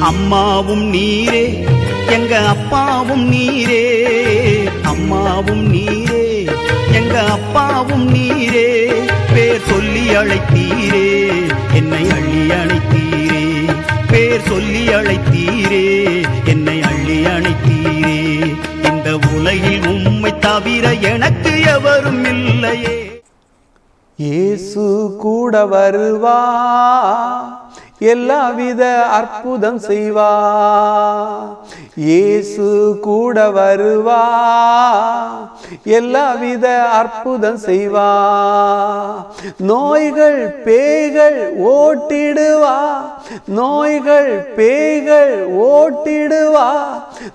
அம்மாவும் நீரே எங்க அப்பாவும் நீரே. அம்மாவும் நீரே எங்க அப்பாவும் நீரே. பேர் சொல்லி அழைத்தீரே என்னை அள்ளி அணைத்தீரே. பேர் சொல்லி அழைத்தீரே என்னை அள்ளி அணைத்தீரே. இந்த உலகில் உம்மை தவிர எனக்கு எவரும் இல்லையே. இயேசு கூட வருவா. எல்லாவித அற்புதம் செய்வா. இயேசு கூட வருவா. எல்லாவித அற்புதம் செய்வா. நோய்கள் பேய்கள் ஓட்டிடுவா. நோய்கள் பேய்கள் ஓட்டிடுவா.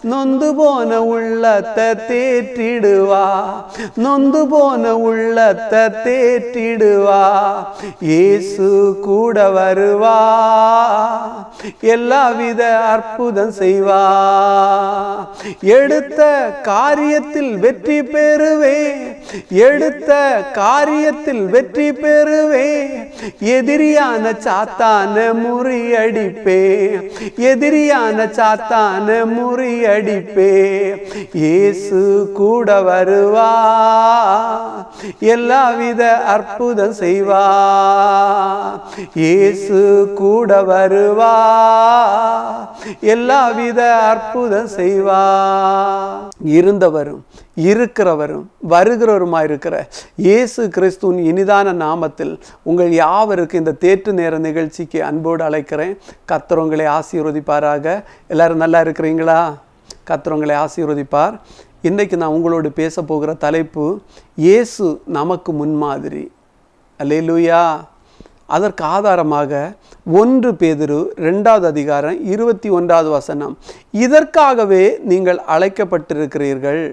நொந்து போன உள்ளத்தை தேற்றிடுவா. நொந்து போன உள்ளத்தை தேற்றிடுவா. இயேசு கூட வருவா. எல்லாவித அற்புதம் செய்வா. எடுத்த காரியத்தில் வெற்றி பெறுவே எடுத்த காரியத்தில் வெற்றி பெறுவே எதிரியான சாத்தான முறியடிப்பே எதிரியான சாத்தான முறியடிப்பே இயேசு கூட வருவா. எல்லாவித அற்புதம் செய்வா. இயேசு கூட கூட வருவா. எல்லாவித அற்புதம் செய்வா. இருந்தவரும் இருக்கிறவரும் வருகிறவருமாய் இருக்கிற இயேசு கிறிஸ்துவின் இனிதான நாமத்தில் உங்கள் யாவருக்கு இந்த தேற்று நேர நிகழ்ச்சிக்கு அன்போடு அழைக்கிறேன். கத்திரவங்களை ஆசீர்வதிப்பாராக. எல்லாரும் நல்லா இருக்கிறீங்களா? கத்திரவங்களை ஆசீர்வதிப்பார். இன்றைக்கு நான் உங்களோடு பேச போகிற தலைப்பு இயேசு நமக்கு முன்மாதிரி. அல்லேலூயா. அதற்கு ஆதாரமாக ஒன்று பேதிரு ரெண்டாவது அதிகாரம் இருபத்தி ஒன்றாவது வசனம் இதற்காகவே நீங்கள் அழைக்கப்பட்டிருக்கிறீர்கள்.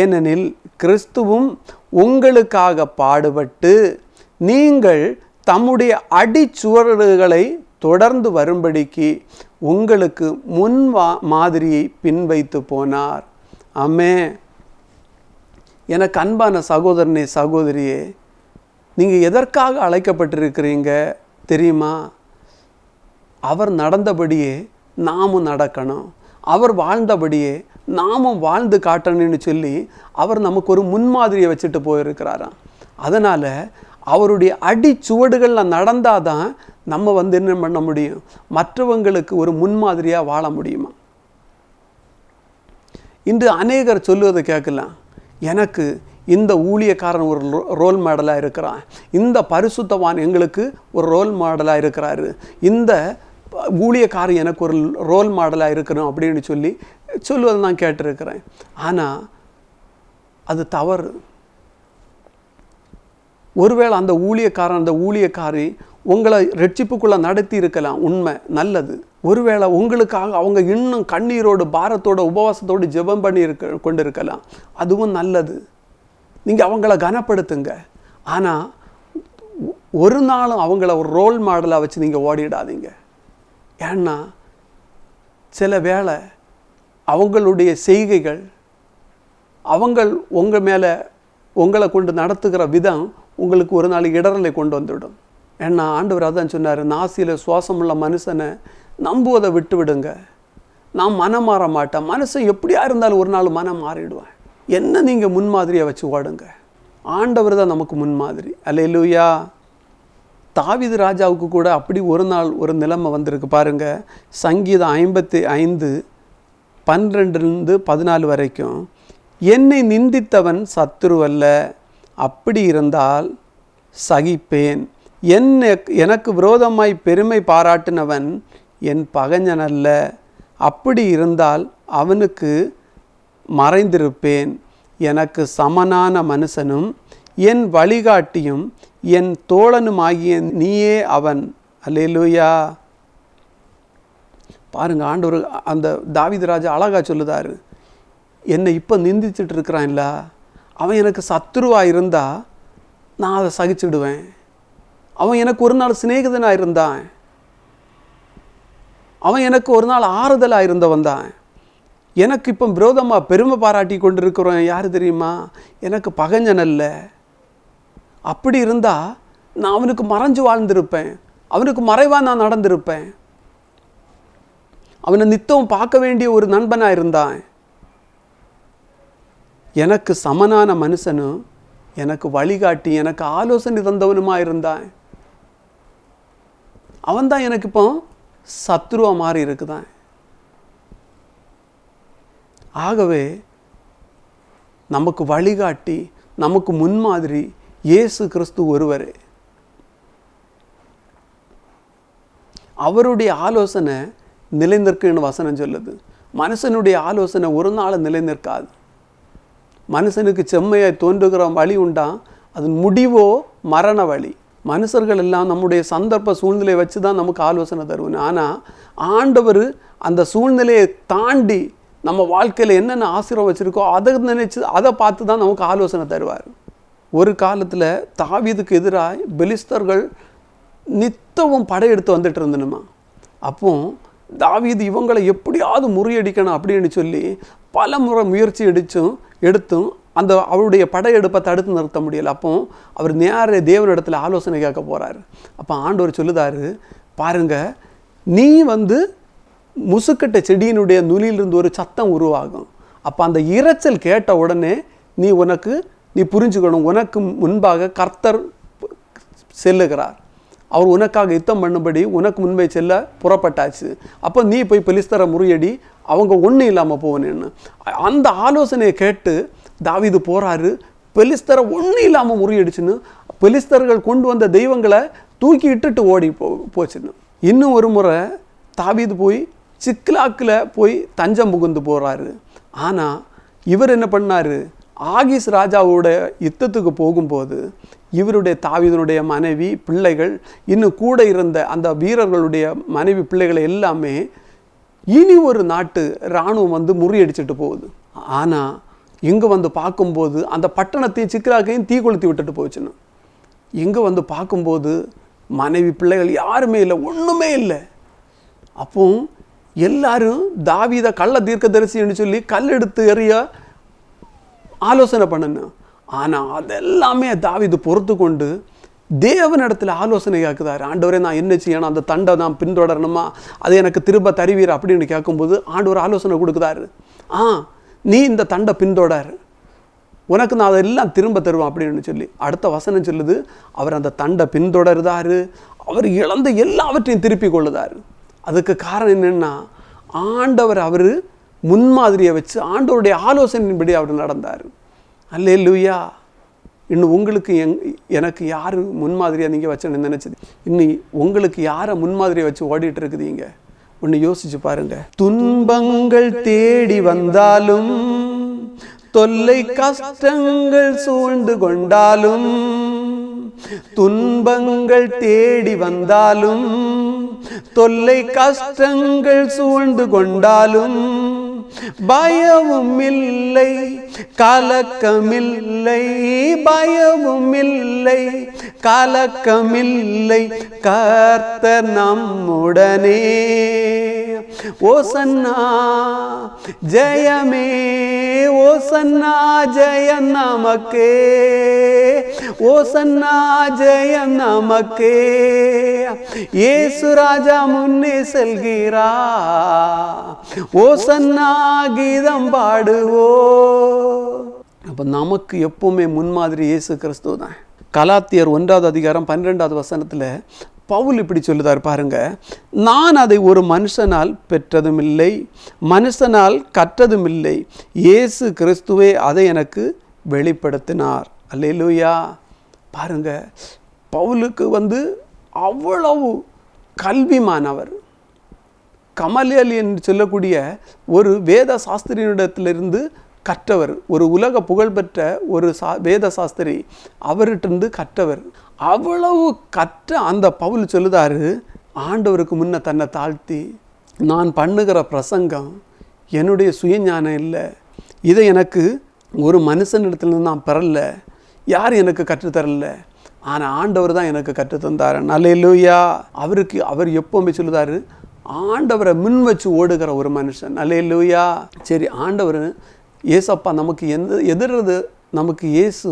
ஏனெனில் கிறிஸ்துவும் உங்களுக்காக பாடுபட்டு நீங்கள் தம்முடைய அடிச்சுவடுகளை தொடர்ந்து வரும்படிக்கு உங்களுக்கு முன் மாதிரியை பின்வைத்து போனார். அம்மே எனக்கு அன்பான சகோதரனே சகோதரியே நீங்கள் எதற்காக அழைக்கப்பட்டிருக்கிறீங்க தெரியுமா? அவர் நடந்தபடியே நாமும் நடக்கணும். அவர் வாழ்ந்தபடியே நாமும் வாழ்ந்து காட்டணும்னு சொல்லி அவர் நமக்கு ஒரு முன்மாதிரியை வச்சுட்டு போயிருக்கிறாராம். அதனால் அவருடைய அடி சுவடுகளில் நடந்தாதான் நம்ம வந்து என்ன பண்ண முடியும்? மற்றவங்களுக்கு ஒரு முன்மாதிரியாக வாழ முடியுமா? இன்று அநேகர் சொல்லுவதை கேட்கலாம். எனக்கு இந்த ஊழியக்காரன் ஒரு ரோ- ரோல் மாடலாக இருக்கிறான். இந்த பரிசுத்தவான் எங்களுக்கு ஒரு ரோல் மாடலாக இருக்கிறாரு. இந்த ஊழியக்காரன் எனக்கு ஒரு ரோல் மாடலாக இருக்கணும் அப்படின்னு சொல்லி சொல்லுவதை நான் கேட்டிருக்கிறேன். ஆனால் அது தவறு. ஒருவேளை அந்த ஊழியக்காரன் அந்த ஊழியக்காரி உங்களை ரட்சிப்புக்குள்ளே நடத்தி இருக்கலாம். உண்மை நல்லது. ஒருவேளை உங்களுக்காக அவங்க இன்னும் கண்ணீரோடு பாரத்தோட உபவாசத்தோடு ஜெபம் பண்ணி இருக்க கொண்டிருக்கலாம். அதுவும் நல்லது. நீங்கள் அவங்கள கனப்படுத்துங்க. ஆனால் ஒரு நாளும் அவங்கள ஒரு ரோல் மாடலாக வச்சு நீங்கள் ஓடிடாதீங்க. ஏன்னா சில வேளை அவங்களுடைய செய்கைகள் அவங்கள் உங்கள் மேலே உங்களை கொண்டு நடத்துகிற விதம் உங்களுக்கு ஒரு நாள் இடரலை கொண்டு வந்துவிடும். ஏன்னா ஆண்டவர் அதான் சொன்னார் நாசியில் சுவாசமுள்ள மனுஷனை நம்புவதை விட்டு விடுங்க நான் மனம் மாற மாட்டேன். மனுஷன் எப்படியா இருந்தாலும் ஒரு நாள் மனம் மாறிடுவேன். என்ன நீங்கள் முன்மாதிரியை வச்சு ஓடுங்க ஆண்டவர் தான் நமக்கு முன்மாதிரி. அல்லையிலூயா தாவிது ராஜாவுக்கு கூட அப்படி ஒரு நாள் ஒரு நிலைமை வந்திருக்கு பாருங்க. சங்கீதம் ஐம்பத்தி ஐந்து பன்னிரெண்டுலேருந்து பதினாலு வரைக்கும் என்னை நிந்தித்தவன் சத்துருவல்ல அப்படி இருந்தால் சகிப்பேன். என் எனக்கு விரோதமாய் பெருமை பாராட்டினவன் என் பகைஞன் அல்ல. அப்படி இருந்தால் அவனுக்கு மறைந்திருப்பேன். எனக்கு சமனான மனுஷனும் என் வழிகாட்டியும் என் தோழனுமாகிய நீயே அவன். அல்லேலூயா. பாருங்க ஆண்டவர் அந்த தாவிதராஜா ராஜா அழகா சொல்லுதாரு. என்னை இப்போ நிந்திச்சிட்டு இருக்கிறான்ல அவன் எனக்கு சத்துருவா இருந்தா நான் அதை சகிச்சிடுவேன். அவன் எனக்கு ஒரு நாள் சிநேகிதனாக இருந்தான் அவன் எனக்கு ஒரு நாள் ஆறுதலாக இருந்தவன் தான் எனக்கு இப்போ விரோதமாக பெருமை பாராட்டி கொண்டிருக்கிறோம் யார் தெரியுமா? எனக்கு பகஞ்சன் அல்ல. அப்படி இருந்தால் நான் அவனுக்கு மறைஞ்சு வாழ்ந்திருப்பேன். அவனுக்கு மறைவாக நான் நடந்திருப்பேன். அவனை நித்தம் பார்க்க வேண்டிய ஒரு நண்பனாக இருந்தான். எனக்கு சமனான மனுஷனும் எனக்கு வழிகாட்டி எனக்கு ஆலோசனை தந்தவனுமா இருந்தான். அவன்தான் எனக்கு இப்போ சத்ருவா மாறி இருக்குதான். ஆகவே நமக்கு வழிகாட்டி நமக்கு முன்மாதிரி இயேசு கிறிஸ்து ஒருவரே. அவருடைய ஆலோசனை நிலைநிற்குன்னு வசனம் சொல்லுது. மனுஷனுடைய ஆலோசனை ஒரு நாள் நிலைநிற்காது. மனுஷனுக்கு செம்மையாக தோன்றுகிற வழி உண்டா? அதன் முடிவோ மரண வழி. மனுஷர்கள் எல்லாம் நம்முடைய சந்தர்ப்ப சூழ்நிலையை வச்சு தான் நமக்கு ஆலோசனை தருவோம் ஆனால் ஆண்டவர் அந்த சூழ்நிலையை தாண்டி நம்ம வாழ்க்கையில் என்னென்ன ஆசீர்வாதம் வச்சுருக்கோ அதை நினச்சி அதை பார்த்து தான் நமக்கு ஆலோசனை தருவார். ஒரு காலத்தில் தாவீதுக்கு எதிராக பெலிஸ்தர்கள் நித்தவும் படையெடுத்து வந்துட்டு இருந்தனுமா? அப்போ தாவீது இவங்களை எப்படியாவது முறியடிக்கணும் அப்படின்னு சொல்லி பல முறை முயற்சி அடித்தும் எடுத்தும் அந்த அவருடைய படையெடுப்பை தடுத்து நிறுத்த முடியல. அப்போ அவர் நேர தேவனிடத்தில் ஆலோசனை கேட்க போகிறாரு அப்போ ஆண்டவர் சொல்லுதாரு பாருங்க நீ வந்து முசுக்கட்ட செடியினுடைய நுனியிலிருந்து ஒரு சத்தம் உருவாகும். அப்போ அந்த இரைச்சல் கேட்ட உடனே நீ உனக்கு நீ புரிஞ்சுக்கணும் உனக்கு முன்பாக கர்த்தர் செல்லுகிறார். அவர் உனக்காக யுத்தம் பண்ணும்படி உனக்கு முன்பே செல்ல புறப்பட்டாச்சு. அப்போ நீ போய் பெலிஸ்தரை முறியடி அவங்க ஒன்றும் இல்லாமல் போகணுன்னு அந்த ஆலோசனையை கேட்டு தாவீது போகிறாரு பெலிஸ்தரை ஒன்றும் இல்லாமல் முறியடிச்சுன்னு பெலிஸ்தர்கள் கொண்டு வந்த தெய்வங்களை தூக்கி இட்டுட்டு ஓடி போ போச்சுன்னு. இன்னும் ஒரு முறை தாவீது போய் சிக்லாக்கில் போய் தஞ்சம் புகுந்து போகிறாரு ஆனால் இவர் என்ன பண்ணாரு? ஆகிஸ் ராஜாவோட யுத்தத்துக்கு போகும்போது இவருடைய தாவிதனுடைய மனைவி பிள்ளைகள் இன்னும் கூட இருந்த அந்த வீரர்களுடைய மனைவி பிள்ளைகளை எல்லாமே இனி ஒரு நாட்டு இராணுவம் வந்து முறியடிச்சிட்டு போகுது. ஆனால் இங்கே வந்து பார்க்கும்போது அந்த பட்டணத்தையும் சிக்கலாக்கையும் தீ கொளுத்தி விட்டுட்டு போச்சுன்னு. இங்கே வந்து பார்க்கும்போது மனைவி பிள்ளைகள் யாருமே இல்லை ஒன்றுமே இல்லை. அப்போ எல்லாரும் தாவித கள்ள தீர்க்கதரிசின்னு சொல்லி கல் எடுத்து எறிய ஆலோசனை பண்ணணும் ஆனால் அதெல்லாமே தாவிது பொறுத்து கொண்டு தேவனிடத்தில் ஆலோசனை கேட்குதாரு ஆண்டவரே நான் என்ன செய்யணும்? அந்த தண்டை நான் பின்தொடரணுமா? அதை எனக்கு திரும்ப தருவீர்? அப்படின்னு கேட்கும்போது ஆண்டவர் ஆலோசனை கொடுக்குதாரு. ஆ நீ இந்த தண்டை பின்தொடர். உனக்கு நான் அதெல்லாம் திரும்ப தருவேன் அப்படின்னு சொல்லி அடுத்த வசனம் சொல்லுது. அவர் அந்த தண்டை பின்தொடருதாரு. அவர் இழந்த எல்லாவற்றையும் திருப்பி கொள்ளுதாரு. அதுக்கு காரணம் என்னென்னா ஆண்டவர் அவர் முன்மாதிரியை வச்சு ஆண்டவருடைய ஆலோசனையின்படி அவர் நடந்தார். அல்லே லூயா இன்னும் உங்களுக்கு எங் எனக்கு யார் முன்மாதிரியாக நீங்கள் வச்சேன்னு நினச்சது. இன்னும் உங்களுக்கு யாரை முன்மாதிரியை வச்சு ஓடிட்டு இருக்குதீங்க? ஒன்று யோசிச்சு பாருங்க. துன்பங்கள் தேடி வந்தாலும் தொல்லை கஷ்டங்கள் சூழ்ந்து கொண்டாலும் துன்பங்கள் தேடி வந்தாலும் தொல்லை கஷ்டங்கள் சூழ்ந்து கொண்டாலும் பயமும் இல்லை கலக்கமில்லை பயமும் இல்லை கலக்கமில்லை. கர்த்தர் நம்முடனே. ஓசன்னா ஜெயமே ஓசன்னா ஜெயம் நமக்கே. ஓசன்னா ஜெயம் நமக்கே. ஏசு ராஜா முன்னே செல்கிறா. ஓசன்னா கீதம் பாடுவோ. அப்போ நமக்கு எப்பவுமே முன்மாதிரி இயேசு கிறிஸ்துவ தான் கலாத்தியர் ஒன்றாவது அதிகாரம் பன்னிரெண்டாவது வசனத்தில் பவுல் இப்படி சொல்லுதார் பாருங்க நான் அதை ஒரு மனுஷனால் பெற்றதும் இல்லை மனுஷனால் கற்றதும் இல்லை இயேசு கிறிஸ்துவே அதை எனக்கு வெளிப்படுத்தினார். அல்லேலூயா. பாருங்க பவுலுக்கு வந்து அவ்வளவு கல்விமானவர். கமலியல் என்று சொல்லக்கூடிய ஒரு வேத சாஸ்திரியனிடத்திலிருந்து கற்றவர் ஒரு உலக புகழ்பெற்ற ஒரு சா வேத சாஸ்திரி அவர்கிட்ட கற்றவர். அவ்வளவு கற்ற அந்த பவுல் சொல்லுதாரு ஆண்டவருக்கு முன்ன தன்னை தாழ்த்தி நான் பண்ணுகிற பிரசங்கம் என்னுடைய சுயஞானம் இல்லை. இதை எனக்கு ஒரு மனுஷனிடத்துலேருந்து நான் பெறல. யார் எனக்கு கற்றுத்தரல ஆனால் ஆண்டவர் தான் எனக்கு கற்றுத்தந்தார் நல்ல அவருக்கு அவர் எப்போவுமே சொல்லுதாரு ஆண்டவரை முன் வச்சு ஓடுகிற ஒரு மனுஷன். அல்ல சரி ஆண்டவர் ஏசப்பா நமக்கு எந்த எதிர்றது நமக்கு இயேசு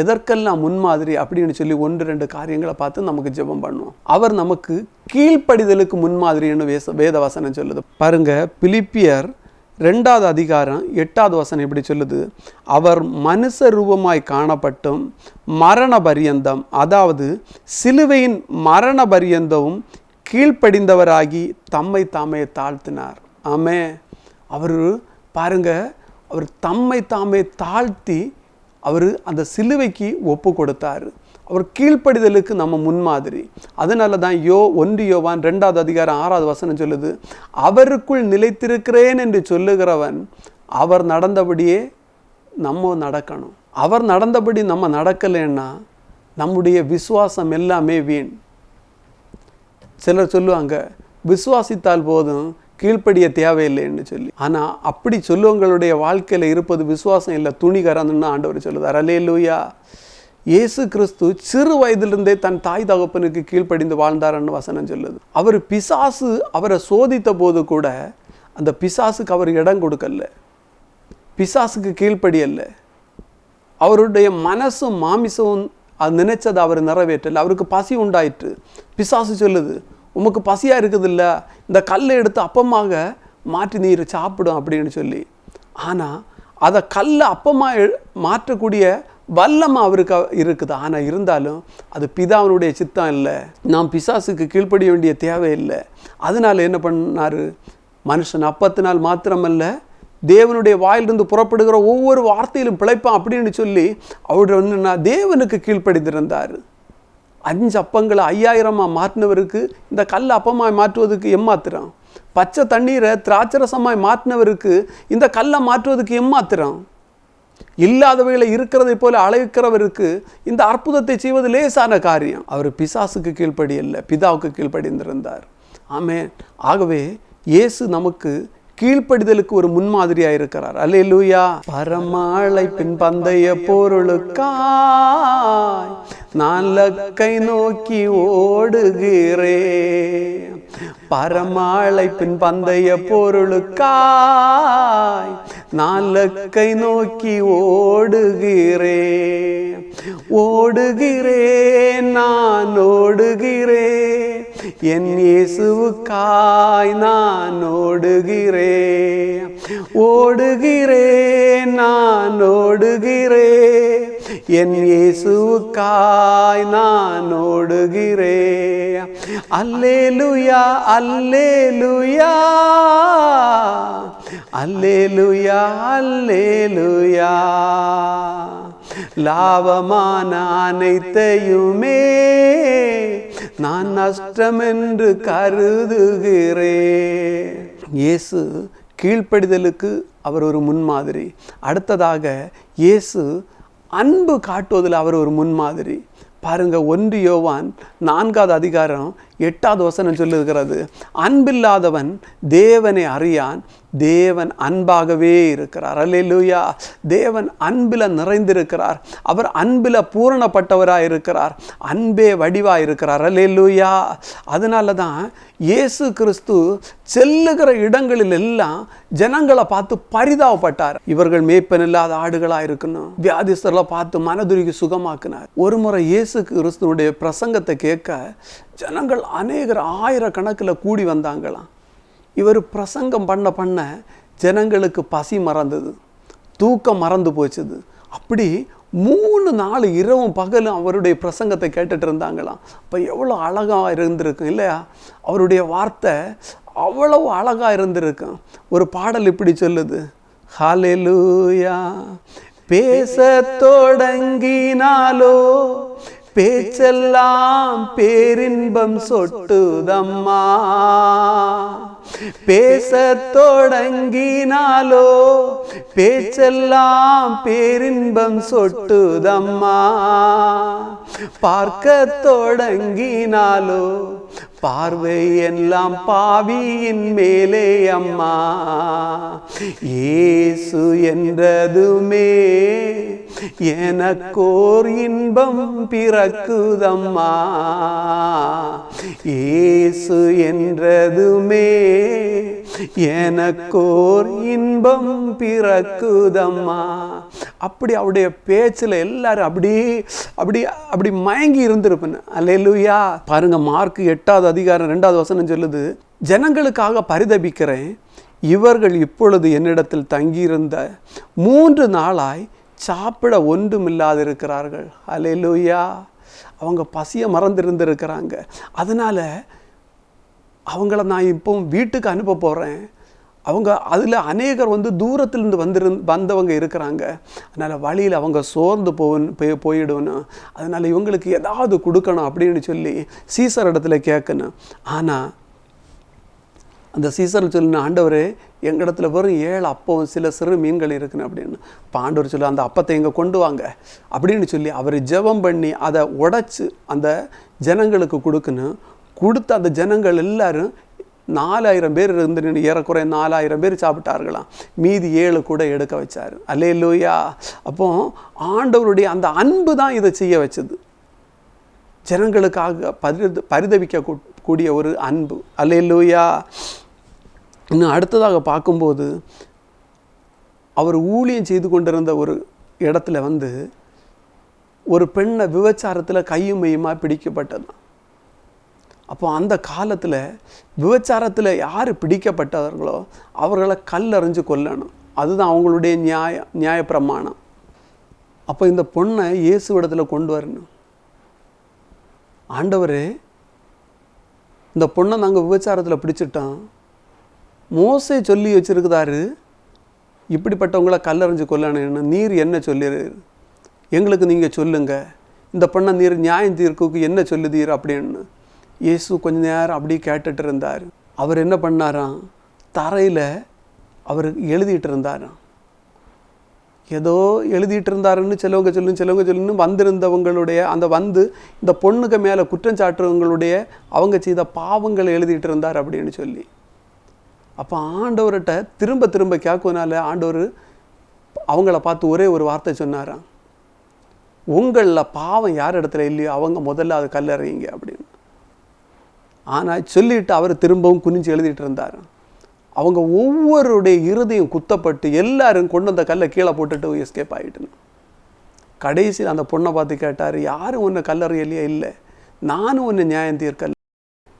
எதற்கெல்லாம் முன்மாதிரி அப்படின்னு சொல்லி ஒன்று ரெண்டு காரியங்களை பார்த்து நமக்கு ஜெபம் பண்ணுவோம். அவர் நமக்கு கீழ்ப்படிதலுக்கு முன்மாதிரின்னு வேச வேத வசனம் சொல்லுது. பாருங்க பிலிப்பியர் ரெண்டாவது அதிகாரம் எட்டாவது வசனம் எப்படி சொல்லுது. அவர் மனுஷ ரூபமாய் காணப்பட்டும் மரண பரியந்தம் அதாவது சிலுவையின் மரண பரியந்தமும் கீழ்ப்படிந்தவராகி தம்மை தாமே தாழ்த்தினார். ஆமே அவர் பாருங்க அவர் தம்மை தாமே தாழ்த்தி அவர் அந்த சிலுவைக்கு ஒப்பு கொடுத்தாரு. அவர் கீழ்ப்படிதலுக்கு நம்ம முன்மாதிரி. அதனால தான் யோ ஒன்று யோவான் ரெண்டாவது அதிகாரம் ஆறாவது வசனம் சொல்லுது அவருக்குள் நிலைத்திருக்கிறேன் என்று சொல்லுகிறவன் அவர் நடந்தபடியே நம்ம நடக்கணும். அவர் நடந்தபடி நம்ம நடக்கலைன்னா நம்முடைய விசுவாசம் எல்லாமே வீண். சிலர் சொல்லுவாங்க விசுவாசித்தால் போதும் கீழ்ப்படிய தேவையில்லைன்னு சொல்லி. ஆனால் அப்படி சொல்லுவங்களுடைய வாழ்க்கையில் இருப்பது விசுவாசம் இல்லை துணிகரன்னு ஆண்டவர் சொல்லுதார். அலே லூயா இயேசு கிறிஸ்து சிறு வயதிலிருந்தே தன் தாய் தகப்பனுக்கு கீழ்ப்படிந்து வாழ்ந்தார்னு வசனம் சொல்லுது. அவர் பிசாசு அவரை சோதித்த போது கூட அந்த பிசாசுக்கு அவர் இடம் கொடுக்கல பிசாசுக்கு கீழ்ப்படியல்ல. அவருடைய மனசும் மாமிசமும் அது நினைச்சதை அவர் நிறைவேற்றல. அவருக்கு பசி உண்டாயிற்று. பிசாசு சொல்லுது உமக்கு பசியாக இருக்குதுல்ல இந்த கல்லை எடுத்து அப்பமாக மாற்றி நீர் சாப்பிடும் அப்படின்னு சொல்லி. ஆனால் அதை கல்லை அப்பமாக மாற்றக்கூடிய வல்லமை அவருக்கு இருக்குது. ஆனால் இருந்தாலும் அது பிதாவினுடைய சித்தம் இல்லை. நாம் பிசாசுக்கு கீழ்ப்படிய வேண்டிய தேவை இல்லை. அதனால் என்ன பண்ணார்? மனுஷன் அப்பத்தினால் மாத்திரமல்ல தேவனுடைய வாயிலிருந்து புறப்படுகிற ஒவ்வொரு வார்த்தையிலும் பிழைப்பான் அப்படின்னு சொல்லி அவர் என்னன்னா தேவனுக்கு கீழ்ப்படிந்திருந்தார். அஞ்சு அப்பங்களை ஐயாயிரமாக மாற்றினவருக்கு இந்த கல் அப்பமாய் மாற்றுவதற்கு எம்மாத்திரம்? பச்சை தண்ணீரை திராட்சரசமாய் மாற்றினவருக்கு இந்த கல்லை மாற்றுவதற்கு எம்மாத்திரம்? இல்லாதவைகளை இருக்கிறதை போல அழைக்கிறவருக்கு இந்த அற்புதத்தை செய்வது லேசான காரியம். அவர் பிசாசுக்கு கீழ்ப்படி இல்லை பிதாவுக்கு கீழ்ப்படிந்திருந்தார். ஆமே ஆகவே இயேசு நமக்கு கீழ்ப்படிதலுக்கு ஒரு முன்மாதிரியா இருக்கிறார் அல்லேலூயா. பரமாளை பின் பந்தய பொருளுக்காய். நான் லக்கை நோக்கி ஓடுகிறே. பரமாளை பின் பந்தய பொருளுக்காய். நான் லக்கை நோக்கி ஓடுகிறே. ஓடுகிறே நான் ஓடுகிறேன் என் இயேசுவுக்காய் நான் ஓடுகிறேன் ஓடுகிறேன் நான் ஓடுகிறேன் என் இயேசுவுக்காய் நான் ஓடுகிறேன் அல்லேலுயா அல்லேலுயா அல்லேலுயா அல்லேலுயா லாபமான அனைத்தையுமே நான் நஷ்டம் என்று கருதுகிறேன். இயேசு கீழ்ப்படிதலுக்கு அவர் ஒரு முன்மாதிரி. அடுத்ததாக இயேசு அன்பு காட்டுவதில் அவர் ஒரு முன்மாதிரி. பாருங்க ஒன்று யோவான் நான்காவது அதிகாரம் எட்டாவது வசனம் சொல்லுகிறது? அன்பில்லாதவன் தேவனை அறியான் தேவன் அன்பாகவே இருக்கிறார். அல்லேலூயா. தேவன் அன்பில் நிறைந்திருக்கிறார். அவர் அன்பில் பூரணப்பட்டவராக இருக்கிறார். அன்பே வடிவாக இருக்கிறார். அல்லேலூயா. அதனால தான் இயேசு கிறிஸ்து செல்லுகிற இடங்களில் எல்லாம் ஜனங்களை பார்த்து பரிதாபப்பட்டார். இவர்கள் மேய்ப்பன் இல்லாத ஆடுகளாக இருக்கணும். வியாதிஸ்தர்களை பார்த்து மனதுருகி சுகமாக்கினார். ஒரு முறை இயேசு கிறிஸ்துனுடைய பிரசங்கத்தை கேட்க ஜனங்கள் அநேகர் ஆயிரக்கணக்கில் கூடி வந்தாங்களாம். இவர் பிரசங்கம் பண்ண பண்ண ஜனங்களுக்கு பசி மறந்தது தூக்கம் மறந்து போச்சுது. அப்படி மூணு நாள் இரவும் பகலும் அவருடைய பிரசங்கத்தை கேட்டுட்டு இருந்தாங்களாம். அப்போ எவ்வளோ அழகாக இருந்திருக்கும் இல்லையா? அவருடைய வார்த்தை அவ்வளவு அழகாக இருந்திருக்கும். ஒரு பாடல் இப்படி சொல்லுது ஹாலெலூயா பேச தொடங்கினாலோ பேச்செல்லாம் பேரின்பம் சொட்டுதம்மா. பேச தொடங்கினாலோ பேச்செல்லாம் பேரின்பம் சொட்டுதம்மா. பார்க்க தொடங்கினாலோ பார்வை எல்லாம் பாவியின் மேலே அம்மா. ஏசு என்றதுமே எனக்கோர் இன்பம் பிறக்குதம்மா. ஏசு என்றதுமே எனக்கோர் இன்பம் பிறக்குதம்மா. அப்படி அவருடைய பேச்சில் எல்லாரும் அப்படி அப்படி அப்படி மயங்கி இருந்திருப்பேன். அல்லையா பாருங்க மார்க் எட்டாவது அதிகாரம் ரெண்டாவது வசனம் சொல்லுது ஜனங்களுக்காக பரிதபிக்கிறேன் இவர்கள் இப்பொழுது என்னிடத்தில் தங்கியிருந்த மூன்று நாளாய் சாப்பிட ஒன்றுமில்லாதிருக்கிறார்கள். லூயா அவங்க பசியை மறந்துருந்துருக்கிறாங்க. அதனால் அவங்கள நான் இப்போ வீட்டுக்கு அனுப்ப போகிறேன் அவங்க அதில் அநேகர் வந்து தூரத்திலிருந்து வந்திருந் வந்தவங்க இருக்கிறாங்க. அதனால் வழியில் அவங்க சோர்ந்து போகணும் போய் போயிடணும். அதனால் இவங்களுக்கு ஏதாவது கொடுக்கணும் அப்படின்னு சொல்லி சீசர் இடத்துல கேட்கணும். ஆனால் அந்த சீசர் சொல்லின ஆண்டவர் எங்கிடத்துல வெறும் ஏழு அப்பம் சில சிறு மீன்கள் இருக்குன்னு அப்படின்னு. பாண்டவர் சொல்லி அந்த அப்பத்தை இங்கே கொண்டு வாங்க. அப்படின்னு சொல்லி அவர் ஜெபம் பண்ணி அதை உடைச்சி அந்த ஜனங்களுக்கு கொடுக்கணும் கொடுத்த அந்த ஜனங்கள் எல்லாரும் நாலாயிரம் பேர் இருந்து ஏறக்குறைய நாலாயிரம் பேர் சாப்பிட்டார்களாம். மீதி ஏழு கூட எடுக்க வச்சார். அல்லே லூயா அப்போ ஆண்டவருடைய அந்த அன்பு தான் இதை செய்ய வச்சது. ஜனங்களுக்காக பரித பரிதவிக்க கூ- கூடிய ஒரு அன்பு. அலையலூயா இன்னும் அடுத்ததாக பார்க்கும்போது அவர் ஊழியம் செய்து கொண்டிருந்த ஒரு இடத்துல வந்து ஒரு பெண்ணை விபச்சாரத்தில் கையும் மையுமா பிடிக்கப்பட்டது. அப்போ அந்த காலத்தில் விபச்சாரத்தில் யார் பிடிக்கப்பட்டவர்களோ அவர்களை கல்லறிஞ்சு கொல்லணும். அதுதான் அவங்களுடைய நியாய நியாயப்பிரமாணம் அப்போ இந்த பொண்ணை இயேசு இடத்துல கொண்டு வரணும். ஆண்டவரே இந்த பொண்ணை நாங்கள் விபச்சாரத்தில் பிடிச்சிட்டோம் மோசை சொல்லி வச்சிருக்குதாரு இப்படிப்பட்டவங்கள கல்லறிஞ்சு கொல்லணும்னு நீர் என்ன சொல்லிரு? எங்களுக்கு நீங்கள் சொல்லுங்கள் இந்த பொண்ணை நீர் நியாயம் தீர்க்குக்கு என்ன சொல்லுதீர் அப்படின்னு. இயேசு கொஞ்ச நேரம் அப்படியே கேட்டுட்டு இருந்தார். அவர் என்ன பண்ணாராம்? தரையில் அவர் எழுதிட்டு இருந்தாராம். ஏதோ எழுதிட்டு இருந்தாருன்னு சிலவங்க சொல்லும் சிலவங்க சொல்லுன்னு வந்திருந்தவங்களுடைய அந்த வந்து இந்த பொண்ணுக்கு மேலே குற்றம் சாட்டுறவங்களுடைய அவங்க செய்த பாவங்களை எழுதிட்டு இருந்தார் அப்படின்னு சொல்லி. அப்போ ஆண்டவர்கிட்ட திரும்ப திரும்ப கேட்கனால ஆண்டவர் அவங்கள பார்த்து ஒரே ஒரு வார்த்தை சொன்னாராம். உங்களில் பாவம் யார் இடத்துல இல்லையோ அவங்க முதல்ல அது கல்லறையுங்க அப்படின்னு. ஆனால் சொல்லிட்டு அவர் திரும்பவும் குனிஞ்சு எழுதிட்டு இருந்தார் அவங்க ஒவ்வொருடைய இருதையும் குத்தப்பட்டு எல்லாரும் கொண்டு வந்த கல்லை கீழே போட்டுட்டு எஸ்கேப் ஆகிட்டுன்னு கடைசியில் அந்த பொண்ணை பார்த்து கேட்டார் யாரும் ஒன்று கல்லறையிலேயே இல்லை. நானும் ஒன்று நியாயம் தீர்க்கல.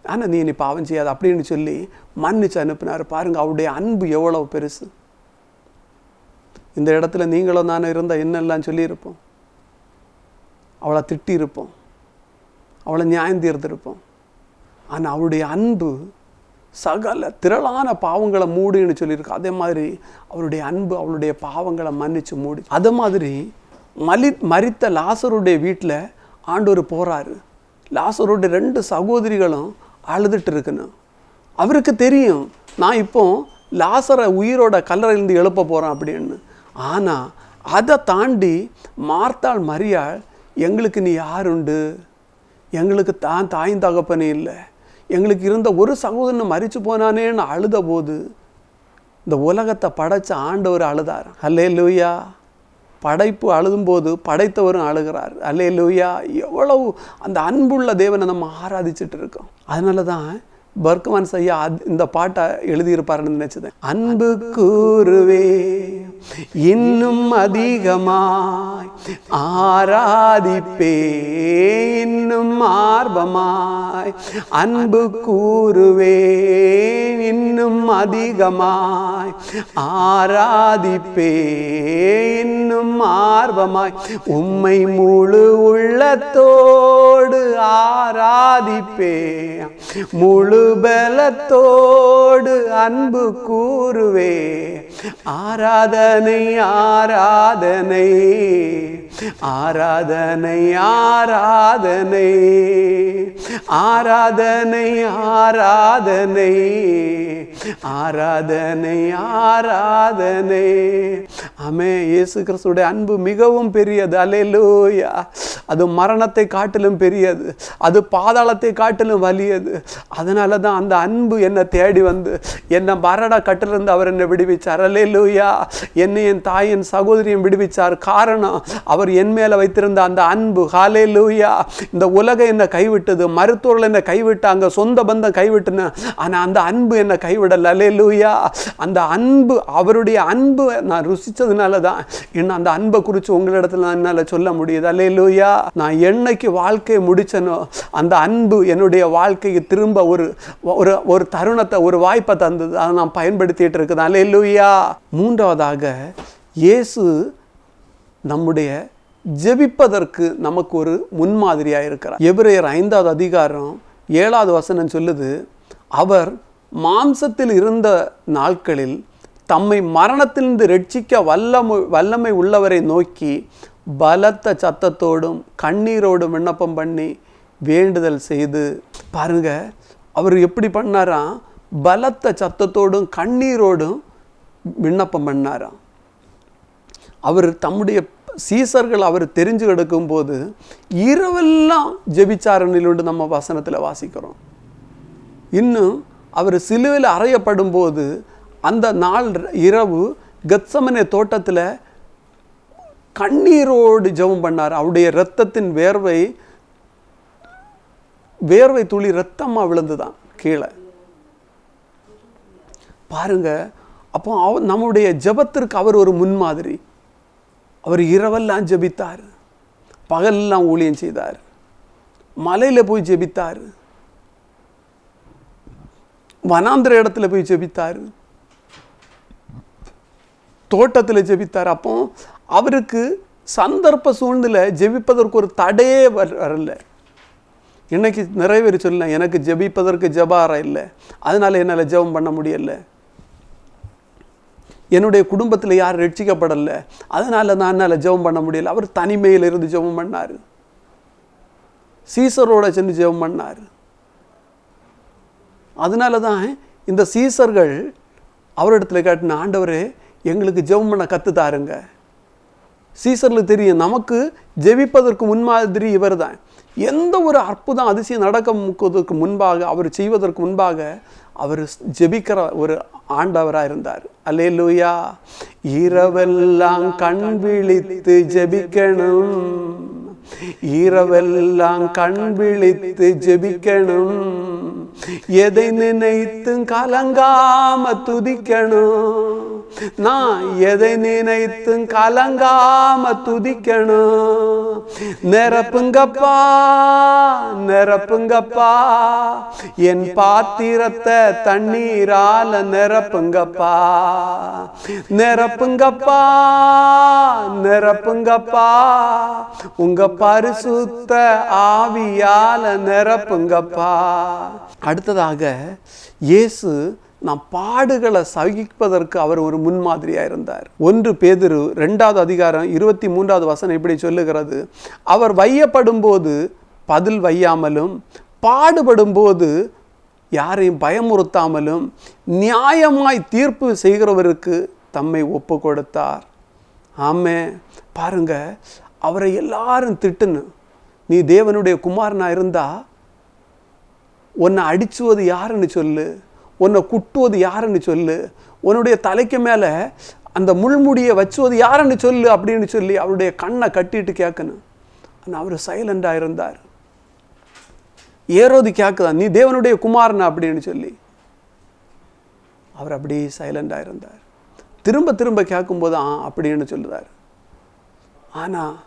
ஆனால் நீ நீ பாவம் செய்யாது. அப்படின்னு சொல்லி மன்னிச்சு அனுப்பினார். பாருங்கள் அவருடைய அன்பு எவ்வளவு பெருசு. இந்த இடத்துல நீங்களும் நானும் இருந்தால் என்னெல்லாம் சொல்லியிருப்போம்? அவளை திட்டியிருப்போம். அவளை நியாயம் தீர்த்திருப்போம். ஆனால் அவருடைய அன்பு சகல திரளான பாவங்களை மூடுன்னு சொல்லியிருக்கு. அதே மாதிரி அவருடைய அன்பு அவளுடைய பாவங்களை மன்னிச்சு மூடி. அதே மாதிரி மலி மறித்த லாசருடைய வீட்டில் ஆண்டவர் போகிறாரு லாசருடைய ரெண்டு சகோதரிகளும் அழுதுட்டு இருக்கணும் அவருக்கு தெரியும் நான் இப்போ லாசரை உயிரோட கல்லறையிலிருந்து எழுப்ப போகிறேன் அப்படின்னு. ஆனால் அதை தாண்டி மார்த்தாள் மரியாள் எங்களுக்கு நீ யாருண்டு எங்களுக்கு தான் தாயும் தகப்பனே இல்லை. எங்களுக்கு இருந்த ஒரு சகோதரன் மறித்து போனானேன்னு அழுத போது இந்த உலகத்தை படைச்ச ஆண்டவர் அழுதார் அல்லே லூயா படைப்பு அழுதும்போது படைத்தவரும் அழுகிறார். அல்லே லூயா எவ்வளவு அந்த அன்புள்ள தேவனை நம்ம ஆராதிச்சுட்டு இருக்கோம். அதனால தான் பர்கவான் ஐயா இந்த பாட்டை எழுதியிருப்பாருன்னு நினைச்சது அன்பு கூறுவே இன்னும் அதிகமாய் ஆராதிப்பே இன்னும் ஆர்வமாய் அன்பு கூறுவே இன்னும் அதிகமாய் ஆராதிப்பே இன்னும் ஆர்வமாய் உம்மை முழு உள்ளத்தோடு ஆராதிப்பே முழு பலத்தோடு அன்பு கூறுவே. ஆராதனை ஆராதனை. ஆராதனை ஆராதனை. ஆராதனை ஆராதனை. ஆராதனை ஆராதனை. ஆமே இயேசு கிறிஸ்துடைய அன்பு மிகவும் பெரியது. அலையலூயா அது மரணத்தை காட்டிலும் பெரியது. அது பாதாளத்தை காட்டிலும் வலியது. அதனால தான் அந்த அன்பு என்னை தேடி வந்து என்னை மரண கட்டிலிருந்து அவர் என்னை விடுவிச்சார். அலையலூயா என்னை என் தாயின் சகோதரியும் விடுவிச்சார். காரணம் அவர் என் மேலே வைத்திருந்த அந்த அன்பு. ஹாலே லூயா இந்த உலகம் என்னை கைவிட்டது. மருத்துவர்கள் என்னை கைவிட்டாங்க. சொந்த பந்தம் கைவிட்டுன. ஆனால் அந்த அன்பு என்னை கைவிடல். அலே லூயா அந்த அன்பு அவருடைய அன்பு நான் கொடுத்ததுனால தான் இன்னும் அந்த அன்பை குறித்து உங்களிடத்துல நான் என்னால் சொல்ல முடியுது? அல்லையிலூயா நான் என்னைக்கு வாழ்க்கையை முடித்தனோ அந்த அன்பு என்னுடைய வாழ்க்கைக்கு திரும்ப ஒரு ஒரு ஒரு தருணத்தை ஒரு வாய்ப்பை தந்தது. அதை நான் பயன்படுத்திகிட்டு இருக்குது அல்லையிலூயா மூன்றாவதாக இயேசு நம்முடைய ஜெபிப்பதற்கு நமக்கு ஒரு முன்மாதிரியாக இருக்கிறார். எபிரேயர் ஐந்தாவது அதிகாரம் ஏழாவது வசனம் சொல்லுது அவர் மாம்சத்தில் இருந்த நாட்களில் தம்மை மரணத்திலிருந்து ரட்சிக்க வல்லமை வல்லமை உள்ளவரை நோக்கி பலத்த சத்தத்தோடும் கண்ணீரோடும் விண்ணப்பம் பண்ணி வேண்டுதல் செய்து பாருங்க அவர் எப்படி பண்ணாராம்? பலத்த சத்தத்தோடும் கண்ணீரோடும் விண்ணப்பம் பண்ணாராம். அவர் தம்முடைய சீசர்கள் அவர் தெரிஞ்சு கிடக்கும்போது இரவெல்லாம் ஜெபிச்சாரனிலுண்டு நம்ம வசனத்தில் வாசிக்கிறோம். இன்னும் அவர் சிலுவையில் அறையப்படும் போது அந்த நாள் இரவு கத்சமனே தோட்டத்தில் கண்ணீரோடு ஜெபம் பண்ணார். அவருடைய இரத்தத்தின் வேர்வை வேர்வை துளி ரத்தமாக விழுந்துதான் கீழே. பாருங்க அப்போ அவ நம்முடைய ஜெபத்திற்கு அவர் ஒரு முன்மாதிரி. அவர் இரவெல்லாம் ஜெபித்தார். பகலெல்லாம் ஊழியம் செய்தார். மலையில் போய் ஜெபித்தார். வனாந்திர இடத்துல போய் ஜெபித்தார். தோட்டத்தில் ஜெபித்தார். அப்போ அவருக்கு சந்தர்ப்ப சூழ்நிலை ஜெபிப்பதற்கு ஒரு தடையே வர வரல. இன்னைக்கு நிறைவேறி சொல்ல சொல்லலாம் எனக்கு ஜெபிப்பதற்கு ஜபாரம் இல்லை. அதனால் என்னால் ஜெபம் பண்ண முடியல. என்னுடைய குடும்பத்தில் யார் ரட்சிக்கப்படலை. அதனால நான் என்னால் ஜெபம் பண்ண முடியல. அவர் தனிமையில் இருந்து ஜெபம் பண்ணார். சீசரோட சென்று ஜெபம் பண்ணார். அதனால தான் இந்த சீசர்கள் அவரிடத்துல கேட்டின ஆண்டவரே எங்களுக்கு ஜெபம் பண்ண கற்று தாருங்க. சீசரில் தெரியும் நமக்கு ஜெபிப்பதற்கு முன்மாதிரி இவர் தான். எந்த ஒரு அற்புதம் அதிசயம் நடக்க முக்குவதற்கு முன்பாக அவர் செய்வதற்கு முன்பாக அவர் ஜெபிக்கிற ஒரு ஆண்டவராக இருந்தார். அல்லே லூயா இரவெல்லாம் கண் விழித்து ஜெபிக்கணும். இரவெல்லாம் கண் விழித்து ஜெபிக்கணும். எதை நினைத்தும் கலங்காம துதிக்கணும். நான் எதை நினைத்தும் கலங்காம துதிக்கணும். நிரப்புங்கப்பா நிரப்புங்கப்பா. என் பாத்திரத்தை தண்ணீரால நிரப்புங்கப்பா. நிரப்புங்கப்பா நிரப்புங்கப்பா. உங்க பரிசுத்த ஆவியால நிரப்புங்கப்பா. அடுத்ததாக இயேசு நாம் பாடுகளை சகிப்பதற்கு அவர் ஒரு முன்மாதிரியாக இருந்தார். ஒன்று பேதிரு ரெண்டாவது அதிகாரம் இருபத்தி மூன்றாவது வசனம் இப்படி சொல்லுகிறது. அவர் வையப்படும் போது பதில் வையாமலும் பாடுபடும் போது யாரையும் பயமுறுத்தாமலும் நியாயமாய் தீர்ப்பு செய்கிறவருக்கு தம்மை ஒப்பு கொடுத்தார் ஆமே பாருங்க அவரை எல்லாரும் திட்டுன்னு நீ தேவனுடைய குமாரனா இருந்தா உன்னை அடிச்சுவது யாருன்னு சொல்லு உன்னை குட்டுவது யாருன்னு சொல்லு உன்னுடைய தலைக்கு மேலே அந்த முள்முடியை வச்சுவது யாருன்னு சொல்லு அப்படின்னு சொல்லி அவருடைய கண்ணை கட்டிட்டு கேட்கணும். ஆனால் அவர் சைலண்டாக இருந்தார். ஏறோது கேட்குதான் நீ தேவனுடைய குமாரனா? அப்படின்னு சொல்லி. அவர் அப்படியே சைலண்டாக இருந்தார். திரும்ப திரும்ப கேட்கும்போது ஆ அப்படின்னு சொல்லுதார். ஆனால்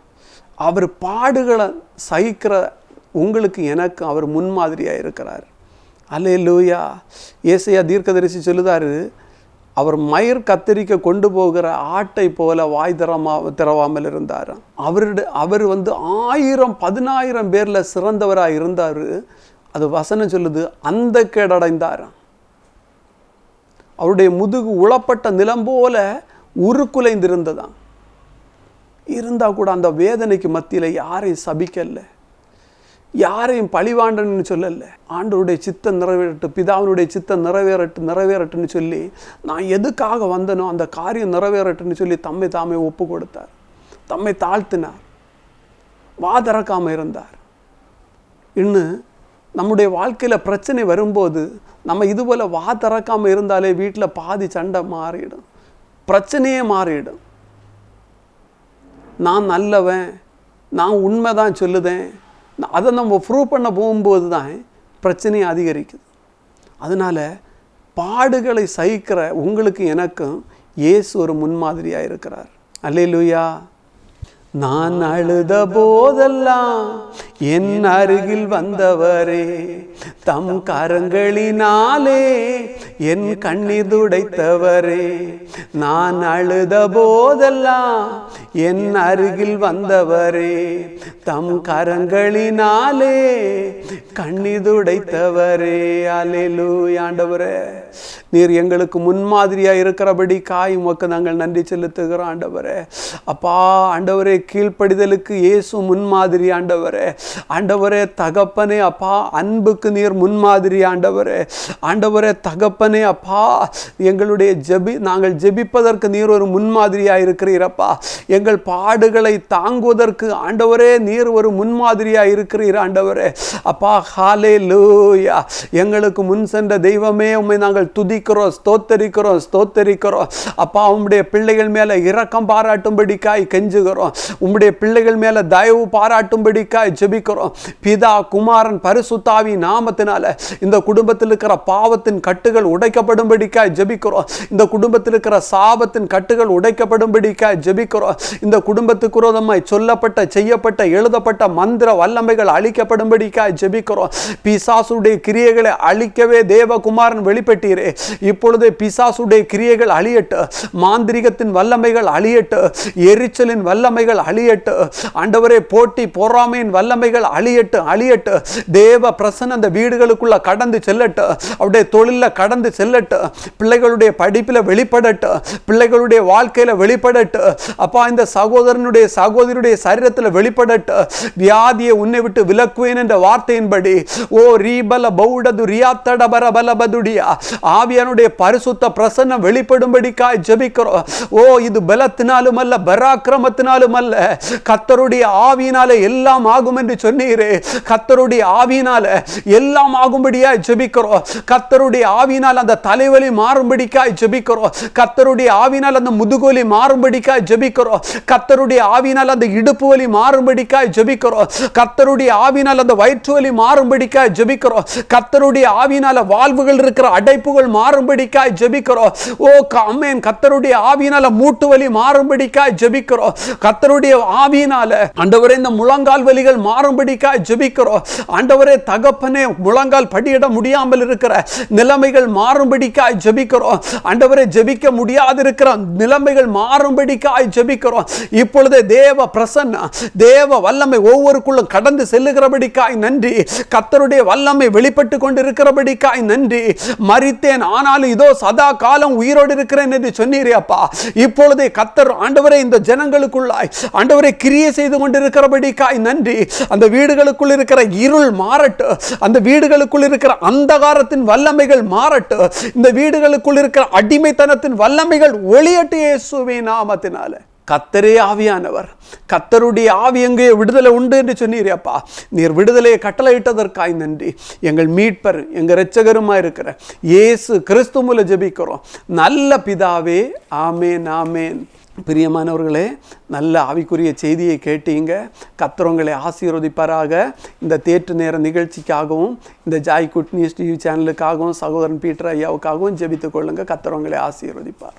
அவர் பாடுகளை சகிக்கிற உங்களுக்கு எனக்கு அவர் முன்மாதிரியாக இருக்கிறார். அல்லே லூயா ஏசையா தீர்க்கதரிசி சொல்லுதாரு அவர் மயிர் கத்தரிக்க கொண்டு போகிற ஆட்டை போல வாய் திறமா திறவாமல் இருந்தார். அவருடைய அவர் வந்து ஆயிரம் பதினாயிரம் பேரில் சிறந்தவராக இருந்தார். அது வசனம் சொல்லுது அந்த கேடடைந்தார். அவருடைய முதுகு உளப்பட்ட நிலம் போல உருக்குலைந்திருந்ததான் இருந்தால் கூட அந்த வேதனைக்கு மத்தியில் யாரையும் சபிக்கல யாரையும் பழிவாண்டன்னு சொல்லல ஆண்டவருடைய சித்தம் நிறைவேறட்டு பிதாவினுடைய சித்தம் நிறைவேறட்டு நிறைவேறட்டுன்னு சொல்லி நான் எதுக்காக வந்தனோ அந்த காரியம் நிறைவேறட்டுன்னு சொல்லி தம்மை தாமே ஒப்பு கொடுத்தார். தம்மை தாழ்த்தினார். வா இருந்தார். இன்னும் நம்முடைய வாழ்க்கையில் பிரச்சனை வரும்போது நம்ம இதுபோல் வா திறக்காம இருந்தாலே வீட்டில் பாதி சண்டை மாறிடும். பிரச்சனையே மாறிடும். நான் நல்லவன் நான் உண்மை தான் சொல்லுதேன். அதை நம்ம ப்ரூவ் பண்ண போகும்போது தான் பிரச்சனையை அதிகரிக்குது. அதனால் பாடுகளை சகிக்கிற உங்களுக்கு எனக்கும் இயேசு ஒரு முன்மாதிரியாக இருக்கிறார். அல்லேலூயா. நான் அழுத போதெல்லாம் என் அருகில் வந்தவரே தம் கரங்களினாலே என் கண்ணீர் துடைத்தவரே நான் அழுத போதெல்லாம் என் அருகில் வந்தவரே தம் கரங்களினாலே கண்ணீர் துடைத்தவரே. அலேலூயா ஆண்டவரே. நீர் எங்களுக்கு முன்மாதிரியாக இருக்கிறபடி காய் உமக்கு நாங்கள் நன்றி செலுத்துகிறோம் ஆண்டவரே. அப்பா ஆண்டவரே கீழ்ப்படிதலுக்கு இயேசு முன்மாதிரி ஆண்டவரே. ஆண்டவரே தகப்பனே அப்பா அன்புக்கு நீர் முன்மாதிரி ஆண்டவரே. ஆண்டவரே தகப்பனே அப்பா எங்களுடைய ஜெபி நாங்கள் ஜெபிப்பதற்கு நீர் ஒரு முன்மாதிரியாக இருக்கிறீரப்பா எங்கள் பாடுகளை தாங்குவதற்கு ஆண்டவரே நீர் ஒரு முன்மாதிரியாக இருக்கிறீர் ஆண்டவரே. அப்பா ஹாலே லூயா எங்களுக்கு முன் சென்ற தெய்வமே உம்மை நாங்கள் துதி ஸ்தோத்தரிக்கிறோம் ஸ்தோத்தரிக்கிறோம். அப்பா உம்முடைய பிள்ளைகள் மேலே இரக்கம் பாராட்டும்படிக்காய் கெஞ்சுகிறோம். உம்முடைய பிள்ளைகள் மேலே தயவு பாராட்டும்படிக்காய் ஜெபிக்கிறோம். பிதா குமாரன் பரிசுத்தாவி நாமத்தினால இந்த குடும்பத்தில் இருக்கிற பாவத்தின் கட்டுகள் உடைக்கப்படும்படிக்காய் ஜெபிக்கிறோம். இந்த குடும்பத்தில் இருக்கிற சாபத்தின் கட்டுகள் உடைக்கப்படும்படிக்காய் ஜெபிக்கிறோம். இந்த குடும்பத்துக்கு விரோதமாய் சொல்லப்பட்ட செய்யப்பட்ட எழுதப்பட்ட மந்திர வல்லமைகள் அழிக்கப்படும்படிக்காய் ஜெபிக்கிறோம். பிசாசுடைய கிரியைகளை அழிக்கவே தேவகுமாரன் வெளிப்பட்டீரே. இப்பொழுதே பிசாசுடைய கிரியைகள் அழியட்டு மாந்திரிகத்தின் வல்லமைகள் அழியட்டு எரிச்சலின் வல்லமைகள் அழியட்டு ஆண்டவரே போட்டி பொறாமையின் வல்லமைகள் அழியட்டு அழியட்டு தேவ பிரசன்ன அந்த வீடுகளுக்குள்ள கடந்து செல்லட்டு அவருடைய தொழிலில் கடந்து செல்லட்டு பிள்ளைகளுடைய படிப்பில் வெளிப்படட்டு பிள்ளைகளுடைய வாழ்க்கையில் வெளிப்படட்டு அப்பா இந்த சகோதரனுடைய சகோதரியுடைய சரீரத்தில் வெளிப்படட்டு வியாதியை உன்னை விட்டு விலக்குவேன் என்ற வார்த்தையின்படி ஓ ரீபல பௌடது ரியாத்தட பரபலபதுடியா தேவனுடைய பரிசுத்த பிரசன்னம் வெளிப்படும்படிக்காய் ஜபிக்கிறோம். ஓ இது பலத்தினாலும் அல்ல பராக்கிரமத்தினாலும் அல்ல கத்தருடைய ஆவியினால எல்லாம் ஆகும் என்று சொன்னீரே. கத்தருடைய ஆவியினால எல்லாம் ஆகும்படியாய் ஜபிக்கிறோம். கத்தருடைய ஆவியினால் அந்த தலைவலி மாறும்படிக்காய் ஜபிக்கிறோம். கத்தருடைய ஆவினால் அந்த முதுகோலி மாறும்படிக்காய் ஜபிக்கிறோம். கத்தருடைய ஆவினால் அந்த இடுப்பு வலி மாறும்படிக்காய் ஜபிக்கிறோம். கத்தருடைய ஆவினால் அந்த வயிற்று வலி மாறும்படிக்காய் ஜபிக்கிறோம். கத்தருடைய ஆவினால வாழ்வுகள் இருக்கிற அடைப்புகள் மாறும்படிக்காய் ஜெபிக்கிறோம். ஓ அம்மேன் கத்தருடைய ஆவியினால மூட்டு வலி மாறும்படிக்காய் ஜெபிக்கிறோம். கத்தருடைய ஆவியினால ஆண்டவரே இந்த முழங்கால் வலிகள் மாறும்படிக்காய் ஜெபிக்கிறோம். ஆண்டவரே தகப்பனே முழங்கால் படியிட முடியாமல் இருக்கிற நிலைமைகள் மாறும்படிக்காய் ஜெபிக்கிறோம். ஆண்டவரே ஜெபிக்க முடியாது இருக்கிற நிலைமைகள் மாறும்படிக்காய் ஜெபிக்கிறோம். இப்பொழுது தேவ பிரசன்ன தேவ வல்லமை ஒவ்வொருக்குள்ளும் கடந்து செல்லுகிறபடிக்காய் நன்றி. கத்தருடைய வல்லமை வெளிப்பட்டு கொண்டிருக்கிறபடிக்காய் நன்றி. மறித்தேன் ஆனாலும் இதோ சதா காலம் உயிரோடு இருக்கிறேன் என்று சொன்னீரே அப்பா. இப்பொழுதே கத்தர் ஆண்டவரை இந்த ஜனங்களுக்குள்ளாய் ஆண்டவரை கிரியை செய்து கொண்டிருக்கிறபடிக்காய் நன்றி. அந்த வீடுகளுக்குள் இருக்கிற இருள் மாறட்டு அந்த வீடுகளுக்குள் இருக்கிற அந்தகாரத்தின் வல்லமைகள் மாறட்டு இந்த வீடுகளுக்குள் இருக்கிற அடிமைத்தனத்தின் வல்லமைகள் ஒளியட்டு இயேசுவின் நாமத்தினால. கத்தரே ஆவியானவர். கத்தருடைய ஆவி எங்கே விடுதலை உண்டு என்று சொன்னீரே அப்பா நீர் விடுதலையை கட்டளையிட்டதற்காய் நன்றி. எங்கள் மீட்பர் எங்கள் இரட்சகருமாக இருக்கிற இயேசு கிறிஸ்து மூல ஜெபிக்கிறோம். நல்ல பிதாவே ஆமேன் ஆமேன். பிரியமானவர்களே நல்ல ஆவிக்குரிய செய்தியை கேட்டீங்க. கத்திரவங்களை ஆசீர்வதிப்பாராக. இந்த தேற்று நேர நிகழ்ச்சிக்காகவும் இந்த ஜாய் குட் நியூஸ் டிவி சேனலுக்காகவும் சகோதரன் பீட்டர் ஐயாவுக்காகவும் ஜெபித்துக் கொள்ளுங்கள் கத்திரவங்களை ஆசீர்வதிப்பார்.